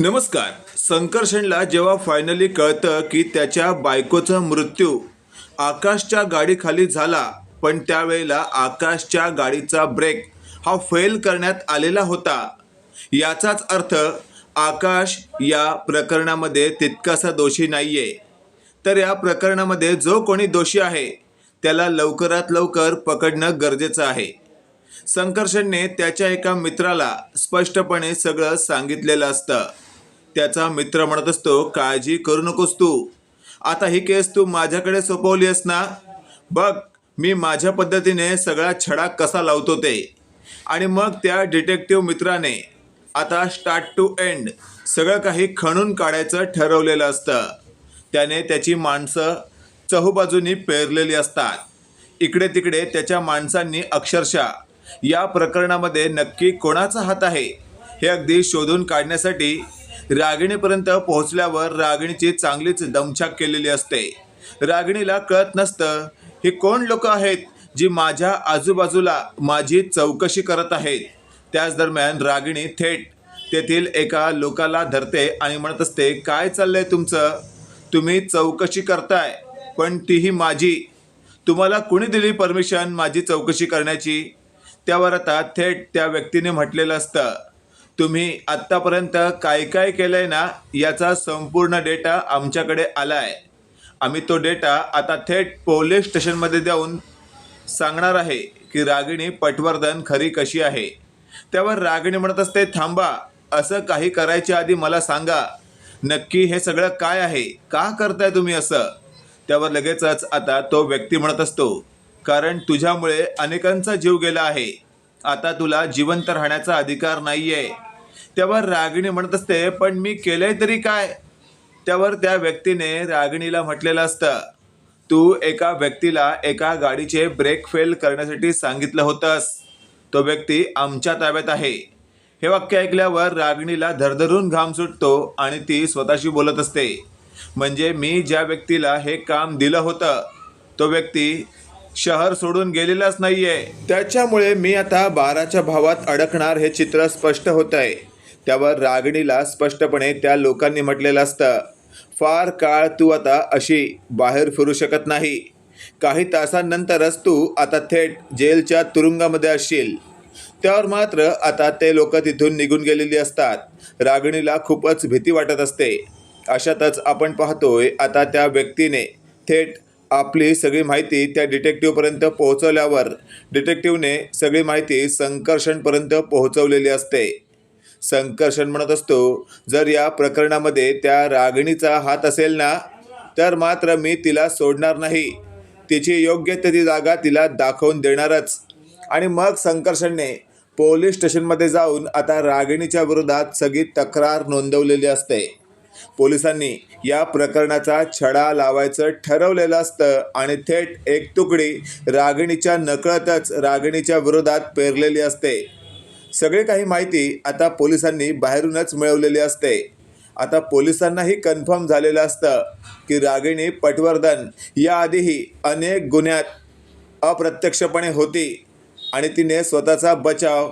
नमस्कार. संकर्षणला जेव्हा फायनली कळतं की त्याच्या बायकोचा मृत्यू आकाशच्या गाडीखाली झाला पण त्यावेळेला आकाशच्या गाडीचा ब्रेक हा फेल करण्यात आलेला होता. याचाच अर्थ आकाश या प्रकरणामध्ये तितकासा दोषी नाहीये. तर या प्रकरणामध्ये जो कोणी दोषी आहे त्याला लवकरात लवकर पकडणं गरजेचं आहे. संकर्षणने त्याच्या एका मित्राला स्पष्टपणे सगळं सांगितलेलं असतं. त्याचा मित्र म्हणत असतो काळजी करू नकोस तू. आता ही केस तू माझ्याकडे सोपवली आहेस ना? बघ मी माझ्या पद्धतीने सगळा छडा कसा लावतो ते. आणि मग त्या डिटेक्टिव्ह मित्राने आता स्टार्ट टू एंड. सगळं काही खणून काढायचं ठरवलेलं असतं. त्याने त्याची माणसं चहूबाजूनी पेरलेली असतात. इकडे तिकडे त्याच्या माणसांनी अक्षरशः या प्रकरणामध्ये नक्की कोणाचा हात आहे हे अगदी शोधून काढण्यासाठी रागिणीपर्यंत पोहोचल्यावर रागिणीची चांगलीच दमछाक केलेली असते. रागिणीला कळत नसतं ही कोण लोक आहेत जी माझ्या आजूबाजूला माझी चौकशी करत आहेत? त्याच दरम्यान रागिणी थेट तेथील एका लोकाला धरते आणि म्हणत असते काय चाललंय तुमचं? तुम्ही चौकशी करताय पण तीही माझी. तुम्हाला कुणी दिली परमिशन माझी चौकशी करण्याची? त्यावर आता थेट त्या व्यक्तीने म्हटलेलं असतं. तुम्ही आत्तापर्यंत काय काय केलं आहे ना याचा संपूर्ण डेटा आमच्याकडे आला आहे आम्ही तो डेटा आता थेट पोलीस स्टेशनमध्ये देऊन सांगणार आहे की रागिणी पटवर्धन खरी कशी आहे. त्यावर रागिणी म्हणत असते थांबा असं काही करायच्या आधी मला सांगा नक्की हे सगळं काय आहे? का करताय तुम्ही असं? त्यावर लगेचच आता तो व्यक्ती म्हणत असतो कारण तुझ्यामुळे अनेकांचा जीव गेला आहे. आता तुला जिवंत राहण्याचा अधिकार नाही आहे तेव्हा रागिणी म्हणत असते पण मी केलंय तरी काय? त्यावर त्या व्यक्तीने रागिणीला म्हटलेलं असतं तू एका व्यक्तीला एका गाडीचे ब्रेक फेल करण्यासाठी सांगितलं होतंस. तो व्यक्ती आमच्या ताब्यात आहे. हे वाक्य ऐकल्यावर रागिणीला धरधरून घाम सुटतो आणि ती स्वतःशी बोलत असते म्हणजे मी ज्या व्यक्तीला हे काम दिलं होतं तो व्यक्ती शहर सोडून गेलेलाच नाहीये. त्याच्यामुळे मी आता बाराच्या भावात अडकणार हे चित्र स्पष्ट होत आहे त्यावर रागिणीला स्पष्टपणे त्या लोकांनी म्हटलेलं असतं. फार काळ तू आता अशी बाहेर फिरू शकत नाही. काही तासांनंतरच तू आता थेट जेलच्या तुरुंगामध्ये असशील. त्यावर मात्र आता ते लोक तिथून निघून गेलेली असतात. रागिणीला खूपच भीती वाटत असते. अशातच आपण पाहतोय आता त्या व्यक्तीने थेट आपली सगळी माहिती त्या डिटेक्टिव्हपर्यंत पोहोचवल्यावर डिटेक्टिव्हने सगळी माहिती संकर्षणपर्यंत पोहोचवलेली असते. संकर्षण म्हणत असतो. जर या प्रकरणामध्ये त्या रागिणीचा हात असेल ना तर मात्र मी तिला सोडणार नाही. तिची योग्य त्याची ती जागा तिला दाखवून देणारच. आणि मग संकर्षणने पोलीस स्टेशनमध्ये जाऊन आता रागिणीच्या विरोधात सगळी तक्रार नोंदवलेली असते. पोलिसांनी या प्रकरणाचा छडा लावायचं ठरवलेलं असतं आणि थेट एक तुकडी रागिणीच्या नकळतच रागिणीच्या विरोधात पेरलेली असते. सगळे काही माहिती आता पोलिसांनी बाहेरूनच मिळवलेली असते. आता पोलिसांनाही कन्फर्म झालेलं असतं की रागिणी पटवर्धन याआधीही अनेक गुन्ह्यात अप्रत्यक्षपणे होती आणि तिने स्वतःचा बचाव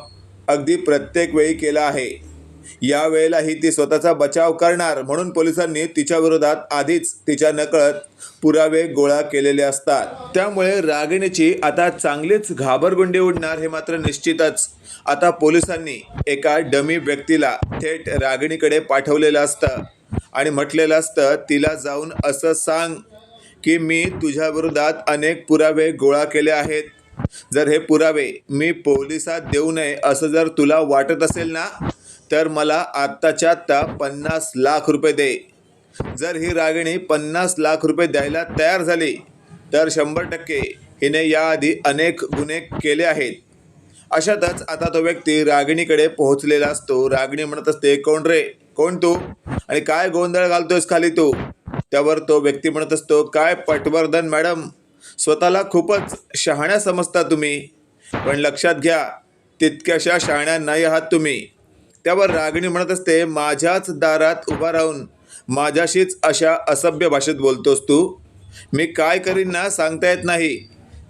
अगदी प्रत्येक वेळी केला आहे. यावेळेलाही ती स्वतःचा बचाव करणार म्हणून पोलिसांनी तिच्या विरोधात आधीच तिच्या नकळत पुरावे गोळा केलेले असतात. त्यामुळे रागिणीची आता चांगलीच घाबरगुंडी उडणार हे मात्र निश्चितच. आता पोलिसांनी एका डमी व्यक्तीला थेट रागिणीकडे पाठवलेलं असतं आणि म्हटलेलं असतं तिला जाऊन असं सांग की मी तुझ्या विरोधात अनेक पुरावे गोळा केले आहेत. जर हे पुरावे मी पोलिसात देऊ नये असं जर तुला वाटत असेल ना तर मला आत्ताच्या आत्ता पन्नास लाख रुपये दे. जर ही रागिणी पन्नास लाख रुपये द्यायला तयार झाली तर शंभर टक्के हिने याआधी अनेक गुन्हे केले आहेत. अशातच आता तो व्यक्ती रागिणीकडे पोहोचलेला असतो. रागिणी म्हणत असते कोण रे? कोण तू? आणि काय गोंधळ घालतोयस खाली तू? त्यावर तो व्यक्ती म्हणत असतो काय पटवर्धन मॅडम? स्वतःला खूपच शहाण्या समजता तुम्ही. पण लक्षात घ्या तितक्याशा शहाण्या नाही आहात तुम्ही. त्यावर रागिणी म्हणत असते माझ्याच दारात उभा राहून माझ्याशीच अशा असभ्य भाषेत बोलतोस तू? मी काय करीन ना सांगता येत नाही.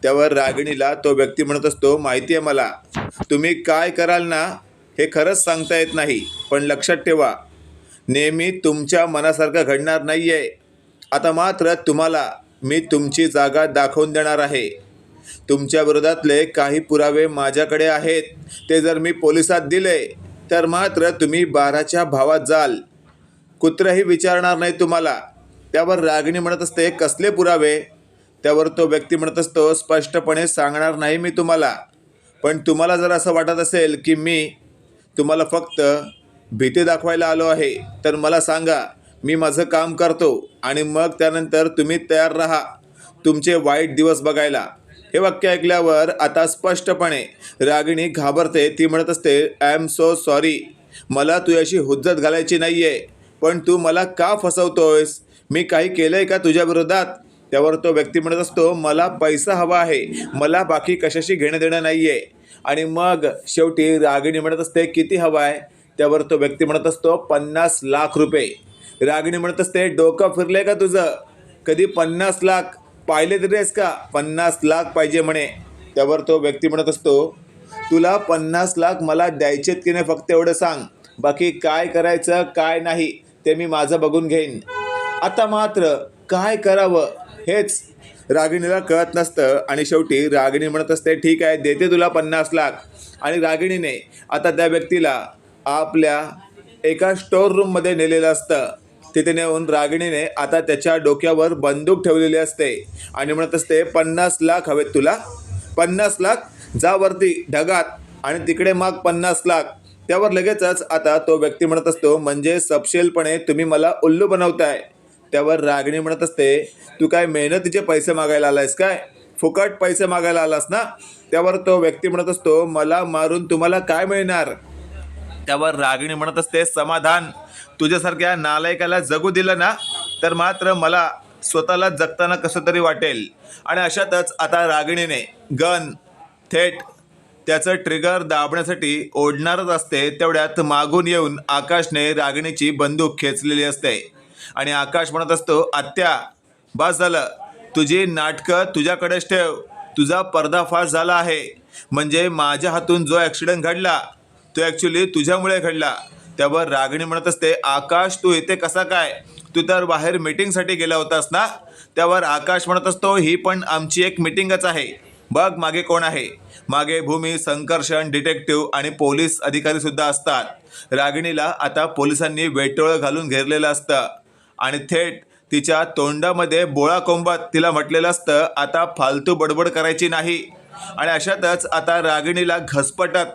त्यावर रागिणीला तो व्यक्ती म्हणत असतो माहिती आहे मला तुम्ही काय कराल ना हे खरंच सांगता येत नाही पण लक्षात ठेवा नेहमी तुमच्या मनासारखं घडणार नाही आहे आता मात्र तुम्हाला मी तुमची जागा दाखवून देणार आहे. तुमच्या विरोधातले काही पुरावे माझ्याकडे आहेत ते जर मी पोलिसात दिले तर मात्र तुम्ही बाराच्या भावात जाल. कुत्रंही विचारणार नाही तुम्हाला. त्यावर रागिणी म्हणत असते कसले पुरावे? त्यावर तो व्यक्ती म्हणत असतो स्पष्टपणे सांगणार नाही मी तुम्हाला. पण तुम्हाला जर असं वाटत असेल की मी तुम्हाला फक्त भीती दाखवायला आलो आहे तर मला सांगा मी माझं काम करतो आणि मग त्यानंतर तुम्ही तयार राहा. तुमचे वाईट दिवस बघायला. हे वाक्य ऐकल्यावर आता स्पष्टपणे रागिणी घाबरते. ती म्हणत असते आय एम सो सॉरी मला तुझ्याशी हुज्जत घालायची नाही आहे पण तू मला का फसवतोयस? मी काही केलं आहे का तुझ्या विरोधात? त्यावर तो व्यक्ती म्हणत असतो मला पैसा हवा आहे. मला बाकी कशाशी घेणं देणं नाही आहे आणि मग शेवटी रागिणी म्हणत असते किती हवा आहे? त्यावर तो व्यक्ती म्हणत असतो पन्नास लाख रुपये. रागिणी म्हणत असते डोकं फिरले का तुझं? कधी पन्नास लाख. पाहिले तरी आहेस का? पन्नास लाख पाहिजे म्हणे. त्यावर तो व्यक्ती म्हणत असतो तुला पन्नास लाख मला द्यायचेत की नाही फक्त एवढं सांग. बाकी काय करायचं काय नाही ते मी माझं बघून घेईन. आता मात्र काय करावं हेच रागिणीला कळत नसतं आणि शेवटी रागिणी म्हणत असते ठीक आहे देते तुला पन्नास लाख. आणि रागिणीने आता त्या व्यक्तीला आपल्या एका स्टोअर रूममध्ये नेलेलं असतं. तिथे नेऊन रागिणीने आता त्याच्या डोक्यावर बंदूक ठेवलेली असते. आणि म्हणत असते पन्नास लाख हवेत तुला. पन्नास लाख जा वरती ढगात. आणि तिकडे माग पन्नास लाख. त्यावर लगेचच आता तो व्यक्ती म्हणत असतो म्हणजे सपशेलपणे तुम्ही मला उल्लू बनवताय. त्यावर रागिणी म्हणत असते तू काय मेहनतीचे पैसे मागायला आलायस काय? फुकट पैसे मागायला आलास ना? त्यावर तो व्यक्ती म्हणत असतो मला मारून तुम्हाला काय मिळणार? त्यावर रागिणी म्हणत असते समाधान. तुझ्यासारख्या नालायकाला जगू दिलं ना तर मात्र मला स्वतःला जगताना कसं तरी वाटेल. आणि अशातच आता रागिणीने गन थेट त्याचं ट्रिगर दाबण्यासाठी ओढणारच असते तेवढ्यात मागून येऊन आकाशने रागिणीची बंदूक खेचलेली असते. आणि आकाश म्हणत असतो आत्या बस झालं. तुझी नाटकं तुझ्याकडेच ठेव. तुझा पर्दाफाश झाला आहे. म्हणजे माझ्या हातून जो ॲक्सिडेंट घडला तो ॲक्च्युली तुझ्यामुळे घडला. त्यावर रागिणी म्हणत असते आकाश तू येते कसा काय? तू तर बाहेर मीटिंगसाठी गेला होतास ना? त्यावर आकाश म्हणत असतो ही पण आमची एक मीटिंगच आहे. बघ मागे कोण आहे. मागे भूमी संकर्षण डिटेक्टिव्ह आणि पोलीस अधिकारी सुद्धा असतात. रागिणीला आता पोलिसांनी वेटोळं घालून घेरलेलं असतं. आणि थेट तिच्या तोंडामध्ये बोळा कोंबात तिला म्हटलेलं असतं आता फालतू बडबड करायची नाही. आणि अशातच आता रागिणीला घसपटत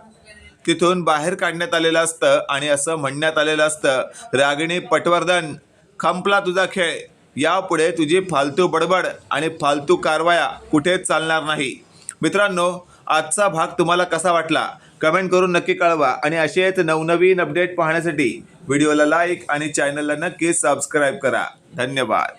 तिथून बाहेर काढण्यात आलेलं असतं आणि असं म्हणण्यात आलेलं असतं रागिणी पटवर्धन खंपला तुझा खेळ. यापुढे तुझी फालतू बडबड आणि फालतू कारवाया कुठेच चालणार नाही. मित्रांनो आजचा भाग तुम्हाला कसा वाटला? कमेंट करून नक्की कळवा आणि असेच नवनवीन अपडेट पाहण्यासाठी व्हिडिओला लाईक आणि चॅनलला नक्की सबस्क्राईब करा. धन्यवाद.